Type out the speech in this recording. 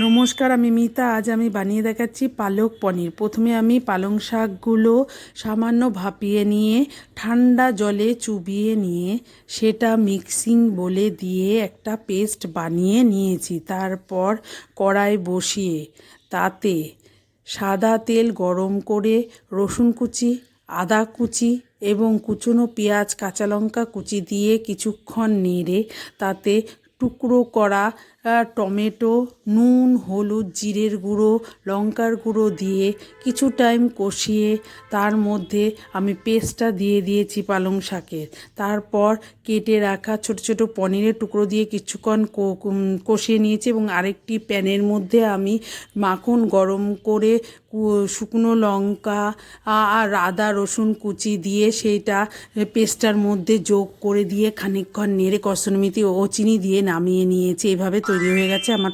নমস্কার, আমি মিতা। আজ আমি বানিয়ে দেখাচ্ছি পালক পনির। প্রথমে আমি পালং শাকগুলো সামান্য ভাপিয়ে নিয়ে, ঠান্ডা জলে চুবিয়ে নিয়ে, সেটা মিক্সিং বলে দিয়ে একটা পেস্ট বানিয়ে নিয়েছি। তারপর কড়াই বসিয়ে, তাতে সাদা তেল গরম করে রসুন কুচি, আদা কুচি এবং কুচনো পেঁয়াজ, কাঁচা লঙ্কা কুচি দিয়ে কিছুক্ষণ নেড়ে তাতে টুকরো করা টমেটো, নুন, হলুদ, জিরের গুঁড়ো, লঙ্কার গুঁড়ো দিয়ে কিছু টাইম কষিয়ে তার মধ্যে আমি পেস্টটা দিয়ে দিয়েছি পালং শাকের। তারপর কেটে রাখা ছোট ছোট পনিরের টুকরো দিয়ে কিছুক্ষণ কষিয়ে নিয়েছি এবং আরেকটি প্যানের মধ্যে আমি মাখন গরম করে শুকনো লঙ্কা আর আদা, রসুন কুচি দিয়ে সেইটা পেস্টটার মধ্যে যোগ করে দিয়ে খানিকক্ষণ নেড়ে কসুরমিতি ও চিনি দিয়ে নামিয়ে নিয়েছি এভাবে তৈরি হয়ে গেছে আমার